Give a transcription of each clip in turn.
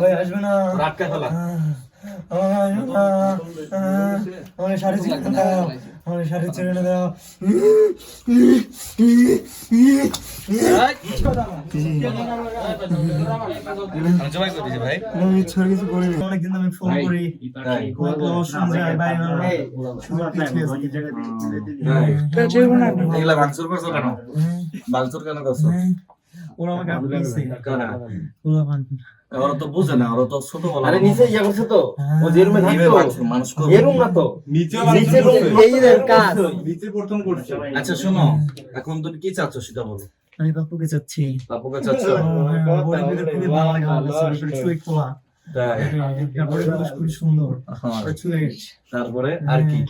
ভাই আসবে না রাতকা ফেলা আমার শাড়ি ছেড়ে দাও শাড়ি ছেড়ে দাও অনেকদিন আমি ফোন করি করছ কেন করছ ওরা আমাকে আপনি ওরা পান ওরা তো বুঝে না ওরা তো ছোট বলা আরে নিচে ইয়া করছে তো। ও যে রুমে থাকতো। মানুষ করবে। এরুম না তো। নিচে নিচে এই কাজ। নিচে প্রথম করছে। আচ্ছা শোনো এখন তুমি কি চাচ্ছ সেটা বলো। আমি বাপুকে চাচ্ছি। বাপুকে চাচ্ছ? খুবই ভালো লাগে আমার কাছে সুইট পোলা তাই? তারপরে সুন্দর। হ্যাঁ। তারপরে আর কি?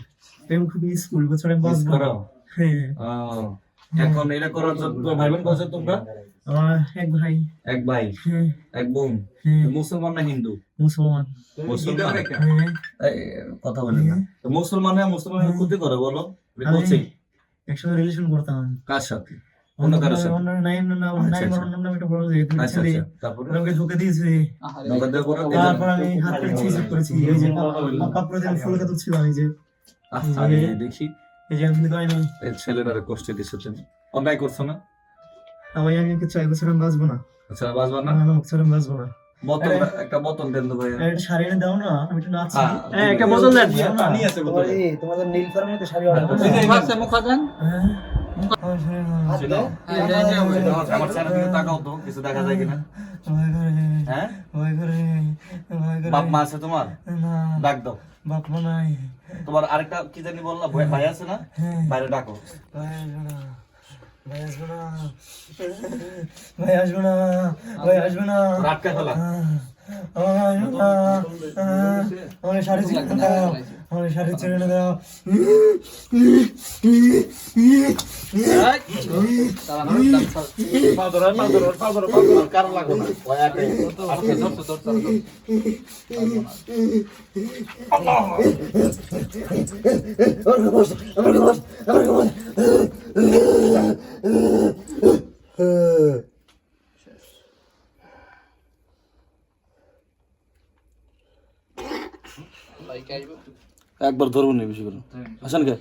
প্রেম খুব মিস করি বছরে বাঁচবো করো? হ্যাঁ। এখন এটা করার জন্য ভাই বোন কত তোমরা? এক ভাই। এক ভাই? হ্যাঁ। এক বোন? হ্যাঁ। মুসলমান না হিন্দু? মুসলমান। মুসলমান। হ্যাঁ। কথা বলেন না। মুসলমান হয়ে মুসলমানের ক্ষতি করে বলো। করছে একসঙ্গে রিলেশন করতাম কার সাথে? অন্য সাথে? অন্য না আচ্ছা, আচ্ছা। নাম বড় যে আচ্ছা দিয়েছে। করে তারপর আমি হাত করে চিজ করেছি। এই যে যে। দেখি। এই যে আমি কই নাই এই ছেলেটারে কষ্ট দিচ্ছে তুমি। অন্যায় করছ না? আমি আমি বছর বাঁচবো না। আচ্ছা বাজবা না? আমি বছর বাঁচবো না। বোতল একটা বোতল দেন তো ভাই আর শাড়ি দাও না আমি একটু নাচি হ্যাঁ, হ্যাঁ একটা বোতল দেন। পানি আছে বোতলে। তোমাদের নীল ফার্মে তো শাড়ি অর্ডার করছি হ্যাঁ হ্যাঁ। বাপ মা আছে তোমার? ডাক দাও। বাপ মা নাই তোমার আরেকটা কি জানি বললা ভাই ভাই আছে না? বাইরে ডাকো। ভাই আসবে না। ভাই আসবে না। ভাই আসবে না। রাতকা আমার না আমার শাড়ি ছেড়ে দাও। আমার শাড়ি ছেড়ে একবার ধরবো নি বেশি করে। আসেন কে?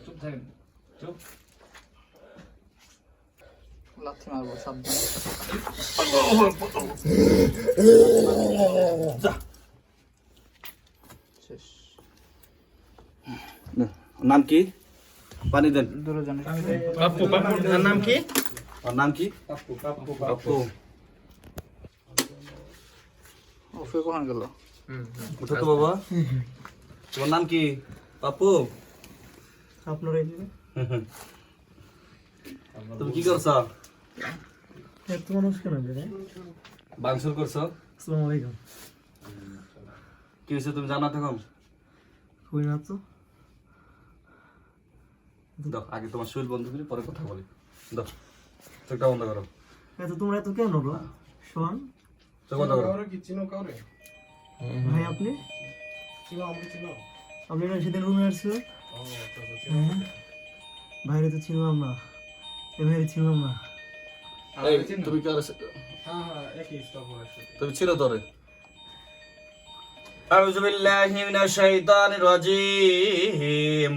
নাম কি? পানি দেন। নাম কি? নাম কি? কোন গেল? উঠো তো বাবা। তোমার নাম কি? পাপ্পু আপনার এই তুমি কি করছ? এত মানুষ কেন রে বাংসুর করছ? আসসালামু আলাইকুম। কি হয়েছে তুমি জানা তখন? কই না তো? দাও আগে তোমার শরীর বন্ধ করি পরে কথা বলি। দাও চোখটা বন্ধ করো। এত তোমরা এত কেন গো শোন। চোখ বন্ধ করো। ভাই আপনি? আপনি না সেদিন রুমে আসছিল হ্যাঁ। বাইরে তো ছিলাম না এ বাইরে ছিলাম না এই, তুমি কার সাথে তুমি ছিল তোরে أعوذ بالله من الشيطان الرجيم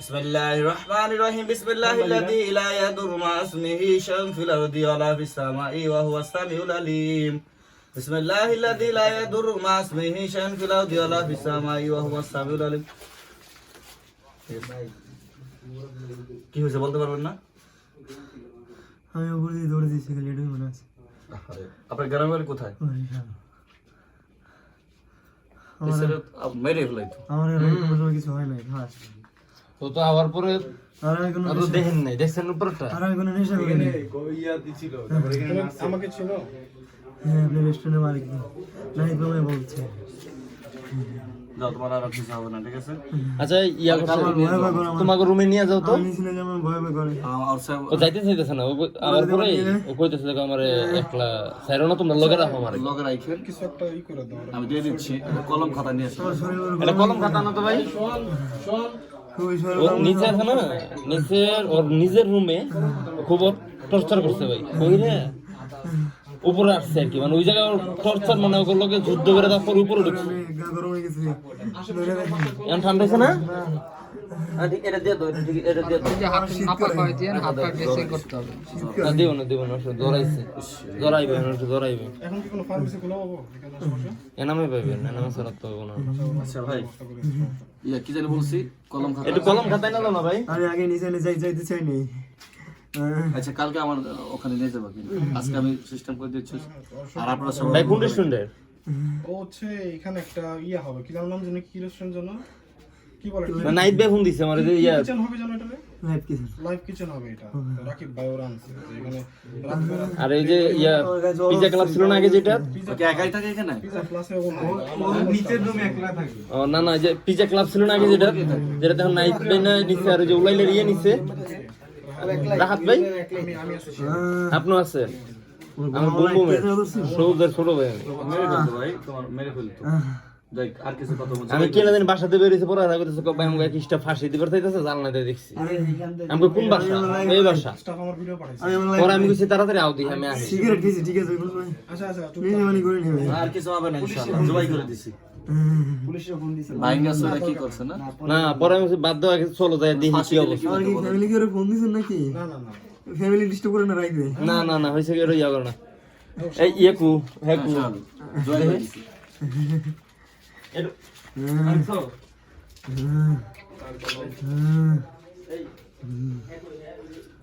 بسم الله الرحمن الرحيم بسم الله الذي لا يضر مع اسمه شيء في الأرض ولا في السماء وهو السميع العليم بسم الله الذي لا يضر مع اسمه شيء في الأرض ولا في السماء وهو السميع العليم কি হয়েছে বলতে পারবেন না আমি উপর দিয়ে দৌড়ে দিয়েছি খালি এটাই মনে আছে আপনার গ্রামের বাড়ি কোথায় ওরে শালা। এই ছেলে আপ- মেরে ফেলাই তো আমার এরকম কোনো সময় কিছু হয় নাই ভাই তো তো আবার পরে আর আমি কোনো তো নেশা- দেখেন নাই দেখছেন উপরটা আর আমি কোনো নেশা করিনি ইয়া দিছিল তারপরে এখানে নাচ- আমাকে ছিল হ্যাঁ আপনি রেস্টুরেন্টের মালিক নাই তোমায় বলছে। যাও তোমার আর কিছু হবে না ঠিক আছে? আচ্ছা ইয়া তোমাকে রুমে নিয়ে যাও তো। ও যাইতে চাইতেছে না পরে ও কইতেছে যে আমার একলা সাইরো না তোমরা লগে রাখো আমার। লগের আইখেন কিছু একটা ই করে দাও। আমি দিয়ে দিচ্ছি কলম খাতা নিয়ে আসো। ওর এটা কলম খাতা না তো ভাই। নিচে আছে না? নিচে ওর নিজের রুমে খুব টর্চার করছে ভাই। কই রে? উপরে আসছে আর কি। মানে ওই জায়গায় টর্চার মানে লোকে যুদ্ধ করে তারপর উপরে ঢুকছে। এখন ঠান্ডা হয়েছে না? এনামে পাইবেন এনামে ছাড়া তো না। আচ্ছা ভাই ইয়া কি জানি বলছি কলম খাতা কলম খাতায় না ভাই। আমি আগে নিচে নিয়ে যাই যাইতে চাই নি আচ্ছা কালকে আমার ওখানে নিয়ে যাব কিন্তু। আজকে আমি সিস্টেম করে দিচ্ছি। আর আপনারা সবাই ভাই কোন রেস্টুরেন্টের ও হচ্ছে এখানে একটা ইয়ে হবে কি নাম জানি কি রেস্টুরেন্ট জানো কি বলে না নাইট ভাই ফোন দিছে আমার যে ইয়া। কিচেন হবে জানো এটা লাইভ কিছু লাইভ কিচেন হবে এটা। রাকিব ভাই ওরা আনছে। এখানে আর এই যে ইয়া পিজা ক্লাব ছিল না আগে যেটা? ওকে একাই থাকে এখানে? পিজা প্লাসে ও নিচের রুমে একলা থাকে। ও না না যে পিজা ক্লাব ছিল না আগে যেটা যেটা তখন নাইট ভাই না নিচ্ছে আর যে উলাইলের ইয়ে নিচ্ছে রাহাত ভাই? আমি আমি আছি আপনিও আছেন আমি সৌদের ছোট ভাই ভাই তোমার মেরে ফেলতো। যাই আর কিছু কথা বলছি। আমি কেনা দিন বাসাতে বেরিয়েছে পরে আর করতেছে ভাই আমাকে একটা ফাঁসি দিবার চাইতেছে জানলা দিয়ে দেখছি। আমি কই, কোন বাসা? এই বাসা। আমার পরে আমি কইছি তাড়াতাড়ি আও দিই আমি আসি। সিগারেট ঠিক আছে আচ্ছা আচ্ছা মানে আর কিছু হবে না ইনশাআল্লাহ জবাই করে দিছি। কি করছে না না পরে আমি বাধ্য গেছি, চলো যাই দেখি কি অবস্থা। ফ্যামিলি কি ফোন দিছেন নাকি? না না না। ফ্যামিলি ডিস্টার্ব করে না রাখবে না না না হয়েছে কি ইয়া করে না। এই ইয়ে কু হ্যাঁ কু। জবাই করে দিছি।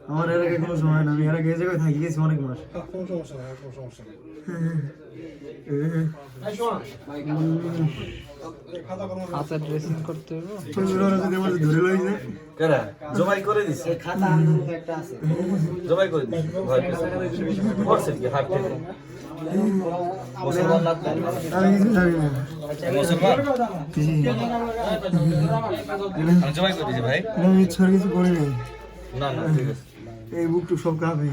আমার এর আগে কোনো সময় না আমি এর আগে এই জায়গায় থাকি গেছি অনেক মাস। হ্যাঁ, কোনো সমস্যা নেই কোনো সমস্যা নেই। খাতা ড্রেসিং করতে হবে যদি আমার ধরে লই যায়। কারা? জবাই করে দিছি। খাতা আন্দোলন একটা আছে। জবাই করে দিছি। ভয় পেয়েছে। করছে কি? হাত থেকে। মুসলমান না আমি কিছু জানি না। মুসলমান? জি। জবাই করে দিছি ভাই। আমি কিছু করি নাই। না না ঠিক আছে। এই বুক টুক সব আবার